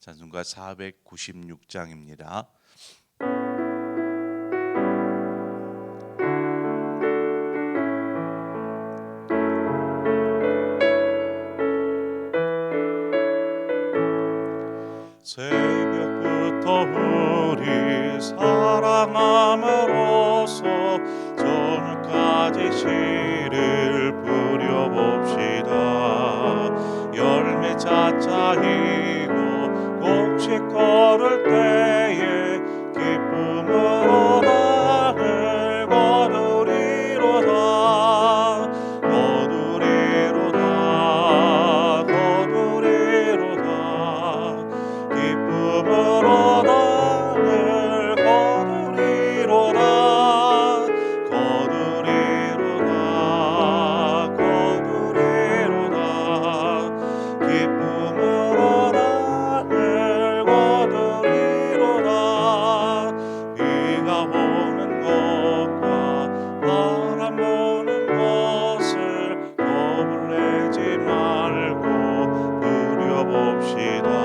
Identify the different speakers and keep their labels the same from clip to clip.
Speaker 1: 찬송가 496장입니다. 새벽부터 우리 사랑함으로써 저녁까지 시 말고 부려봅시다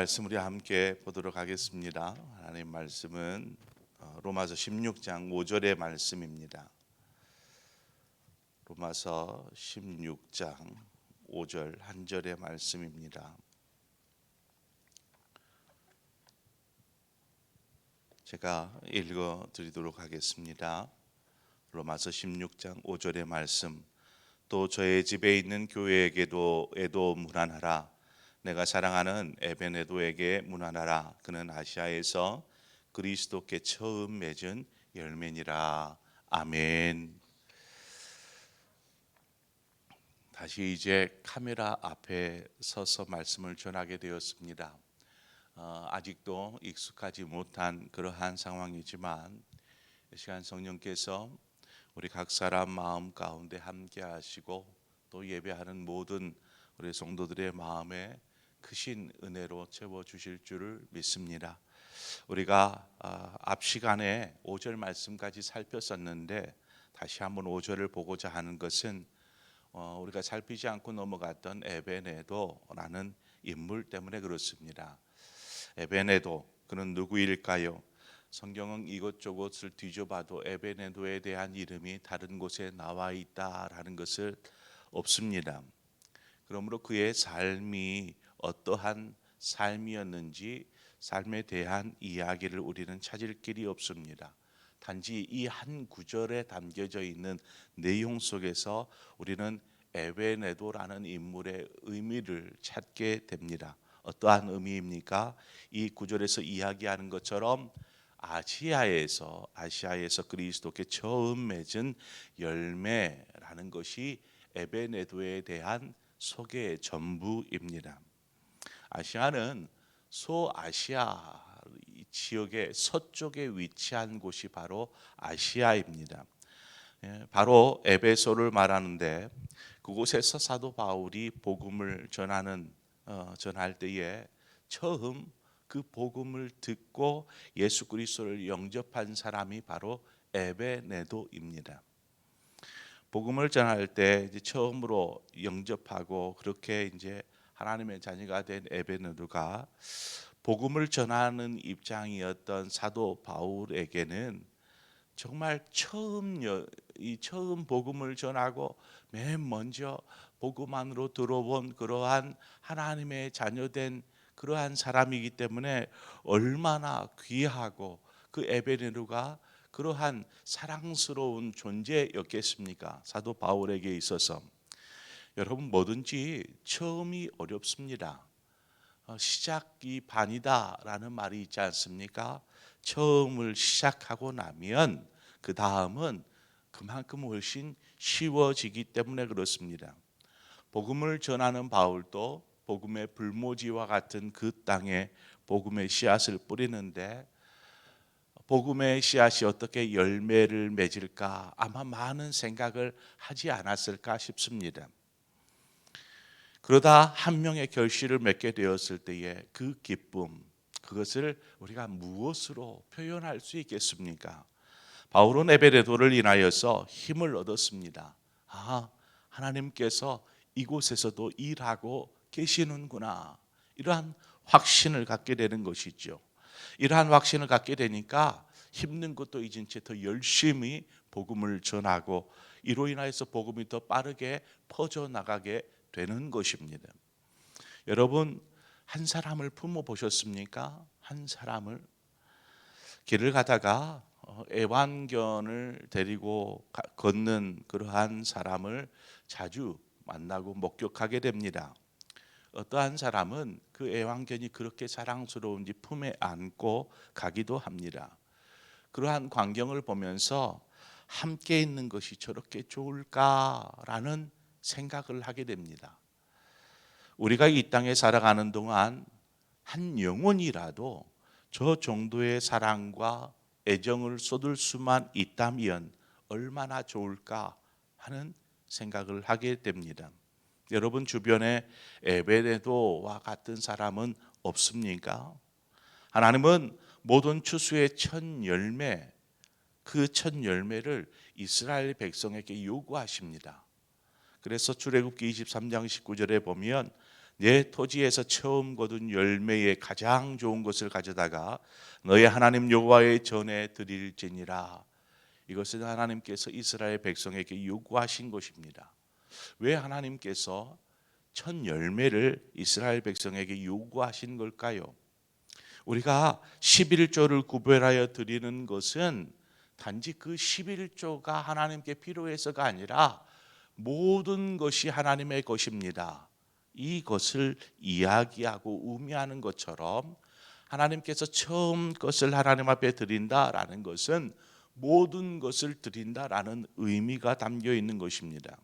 Speaker 1: 말씀 우리 함께 보도록 하겠습니다. 하나님 말씀은 어, 로마서 16장 5절의 말씀입니다. 로마서 16장 5절 한 절의 말씀입니다. 제가 읽어 드리도록 하겠습니다. 로마서 16장 5절의 말씀 또 저의 집에 있는 교회에게도 에도 문안하라 내가 사랑하는 에베네도에게 문안하라. 그는 아시아에서 그리스도께 처음 맺은 열매니라. 아멘. 다시 이제 카메라 앞에 서서 말씀을 전하게 되었습니다. 어, 아직도 익숙하지 못한 그러한 상황이지만 이 시간 성령께서 우리 각 사람 마음 가운데 함께 하시고 또 예배하는 모든 우리 성도들의 마음에 크신 은혜로 채워 주실 줄을 믿습니다. 우리가 아, 앞 시간에 5절 말씀까지 살폈었는데 다시 한번 5절을 보고자 하는 것은 어, 우리가 살피지 않고 넘어갔던 에베네도라는 인물 때문에 그렇습니다. 에베네도 그는 누구일까요? 성경은 이것저것을 뒤져봐도 에베네도에 대한 이름이 다른 곳에 나와 있다라는 것을 없습니다. 그러므로 그의 삶이 어떠한 삶이었는지 삶에 대한 이야기를 우리는 찾을 길이 없습니다. 단지 이 한 구절에 담겨져 있는 내용 속에서 우리는 에베네도라는 인물의 의미를 찾게 됩니다. 어떠한 의미입니까? 이 구절에서 이야기하는 것처럼 아시아에서 아시아에서 그리스도께 처음 맺은 열매라는 것이 에베네도에 대한 소개의 전부입니다. 아시아는 소아시아 지역의 서쪽에 위치한 곳이 바로 아시아입니다. 예, 바로 에베소를 말하는데 그곳에서 사도 바울이 복음을 전하는 어, 전할 때에 처음 그 복음을 듣고 예수 그리스도를 영접한 사람이 바로 에베네도입니다. 복음을 전할 때 이제 처음으로 영접하고 그렇게 이제 하나님의 자녀가 된 에베네도가 복음을 전하는 입장이었던 사도 바울에게는 정말 처음 여- 이 처음 복음을 전하고 맨 먼저 복음 안으로 들어본 그러한 하나님의 자녀된 그러한 사람이기 때문에 얼마나 귀하고 그 에베네도가 그러한 사랑스러운 존재였겠습니까? 사도 바울에게 있어서 여러분 뭐든지 처음이 어렵습니다. 어, 시작이 반이다라는 말이 있지 않습니까? 처음을 시작하고 나면 그 다음은 그만큼 훨씬 쉬워지기 때문에 그렇습니다. 복음을 전하는 바울도 복음의 불모지와 같은 그 땅에 복음의 씨앗을 뿌리는데 복음의 씨앗이 어떻게 열매를 맺을까 아마 많은 생각을 하지 않았을까 싶습니다. 그러다 한 명의 결실을 맺게 되었을 때의 그 기쁨 그것을 우리가 무엇으로 표현할 수 있겠습니까? 바울은 에베레도를 인하여서 힘을 얻었습니다. 아, 하나님께서 이곳에서도 일하고 계시는구나. 이러한 확신을 갖게 되는 것이죠. 이러한 확신을 갖게 되니까 힘든 것도 잊은 채 더 열심히 복음을 전하고 이로 인하여서 복음이 더 빠르게 퍼져 나가게 되는 것입니다. 여러분 한 사람을 품어 보셨습니까? 한 사람을 길을 가다가 어, 애완견을 데리고 가- 걷는 그러한 사람을 자주 만나고 목격하게 됩니다. 어떠한 사람은 그 애완견이 그렇게 사랑스러운지 품에 안고 가기도 합니다. 그러한 광경을 보면서 함께 있는 것이 저렇게 좋을까라는 생각을 하게 됩니다. 우리가 이 땅에 살아가는 동안 한 영혼이라도 저 정도의 사랑과 애정을 쏟을 수만 있다면 얼마나 좋을까 하는 생각을 하게 됩니다. 여러분 주변에 에베레도와 같은 사람은 없습니까? 하나님은 모든 추수의 첫 열매 그 첫 열매를 이스라엘 백성에게 요구하십니다. 그래서 출애굽기 23장 19절에 보면 내 토지에서 처음 거둔 열매의 가장 좋은 것을 가져다가 너의 하나님 여호와의 전에 드릴지니라. 이것은 하나님께서 이스라엘 백성에게 요구하신 것입니다. 왜 하나님께서 첫 열매를 이스라엘 백성에게 요구하신 걸까요? 우리가 11조를 구별하여 드리는 것은 단지 그 11조가 하나님께 필요해서가 아니라 모든 것이 하나님의 것입니다. 이것을 이야기하고 의미하는 것처럼 하나님께서 처음 것을 하나님 앞에 드린다라는 것은 모든 것을 드린다라는 의미가 담겨 있는 것입니다.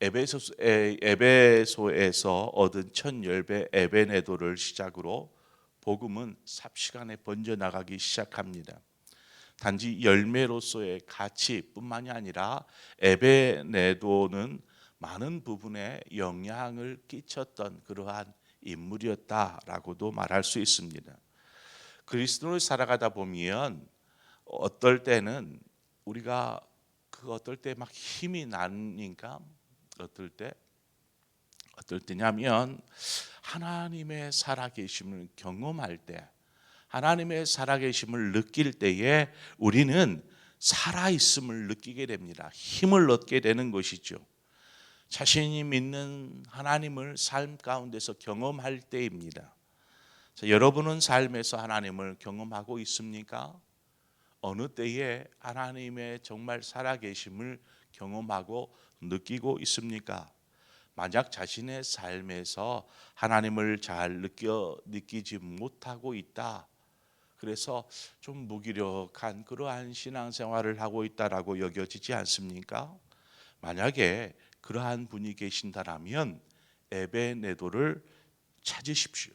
Speaker 1: 에베소, 에, 에베소에서 얻은 첫 열배 에베네도를 시작으로 복음은 삽시간에 번져 나가기 시작합니다. 단지 열매로서의 가치뿐만이 아니라 에베네도는 많은 부분에 영향을 끼쳤던 그러한 인물이었다라고도 말할 수 있습니다. 그리스도를 살아가다 보면 어떨 때는 우리가 그 어떨 때 막 힘이 나니까 어떨 때 어떨 때냐면 하나님의 살아계심을 경험할 때 하나님의 살아계심을 느낄 때에 우리는 살아있음을 느끼게 됩니다. 힘을 얻게 되는 것이죠. 자신이 믿는 하나님을 삶 가운데서 경험할 때입니다. 자, 여러분은 삶에서 하나님을 경험하고 있습니까? 어느 때에 하나님의 정말 살아계심을 경험하고 느끼고 있습니까? 만약 자신의 삶에서 하나님을 잘 느껴 느끼지 못하고 있다. 그래서 좀 무기력한 그러한 신앙생활을 하고 있다라고 여겨지지 않습니까? 만약에 그러한 분이 계신다라면 에베네도를 찾으십시오.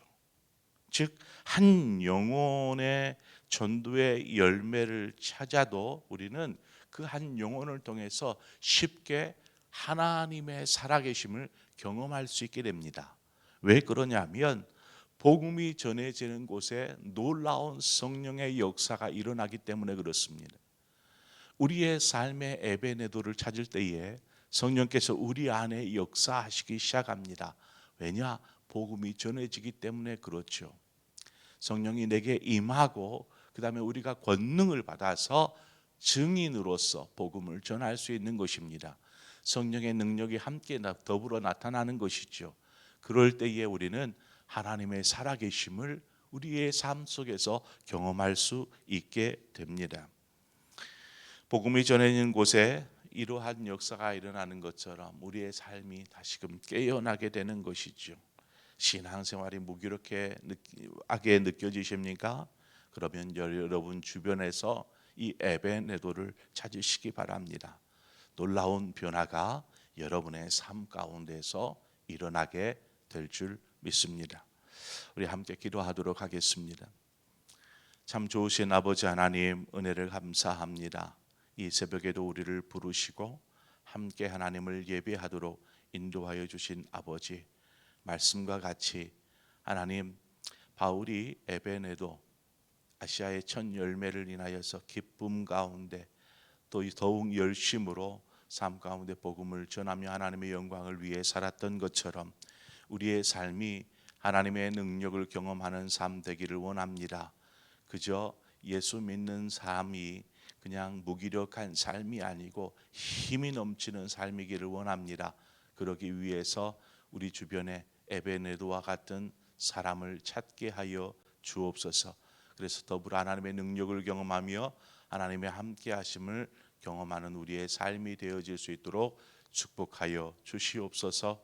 Speaker 1: 즉 한 영혼의 전도의 열매를 찾아도 우리는 그 한 영혼을 통해서 쉽게 하나님의 살아계심을 경험할 수 있게 됩니다. 왜 그러냐면 복음이 전해지는 곳에 놀라운 성령의 역사가 일어나기 때문에 그렇습니다. 우리의 삶의 에베네도를 찾을 때에 성령께서 우리 안에 역사하시기 시작합니다. 왜냐? 복음이 전해지기 때문에 그렇죠. 성령이 내게 임하고 그다음에 우리가 권능을 받아서 증인으로서 복음을 전할 수 있는 것입니다. 성령의 능력이 함께 나- 더불어 나타나는 것이죠. 그럴 때에 우리는 하나님의 살아계심을 우리의 삶 속에서 경험할 수 있게 됩니다. 복음이 전해지는 곳에 이러한 역사가 일어나는 것처럼 우리의 삶이 다시금 깨어나게 되는 것이죠. 신앙생활이 무기력하게 느껴지십니까? 그러면 여러분 주변에서 이 에베네도를 찾으시기 바랍니다. 놀라운 변화가 여러분의 삶 가운데서 일어나게 될 줄 믿습니다. 우리 함께 기도하도록 하겠습니다. 참 좋으신 아버지 하나님 은혜를 감사합니다. 이 새벽에도 우리를 부르시고 함께 하나님을 예배하도록 인도하여 주신 아버지 말씀과 같이 하나님 바울이 에벤에도 아시아의 첫 열매를 인하여서 기쁨 가운데 또 더욱 열심으로 삶 가운데 복음을 전하며 하나님의 영광을 위해 살았던 것처럼 우리의 삶이 하나님의 능력을 경험하는 삶 되기를 원합니다. 그저 예수 믿는 삶이 그냥 무기력한 삶이 아니고 힘이 넘치는 삶이기를 원합니다. 그러기 위해서 우리 주변에 에베네도와 같은 사람을 찾게 하여 주옵소서. 그래서 더불어 하나님의 능력을 경험하며 하나님의 함께 하심을 경험하는 우리의 삶이 되어질 수 있도록 축복하여 주시옵소서.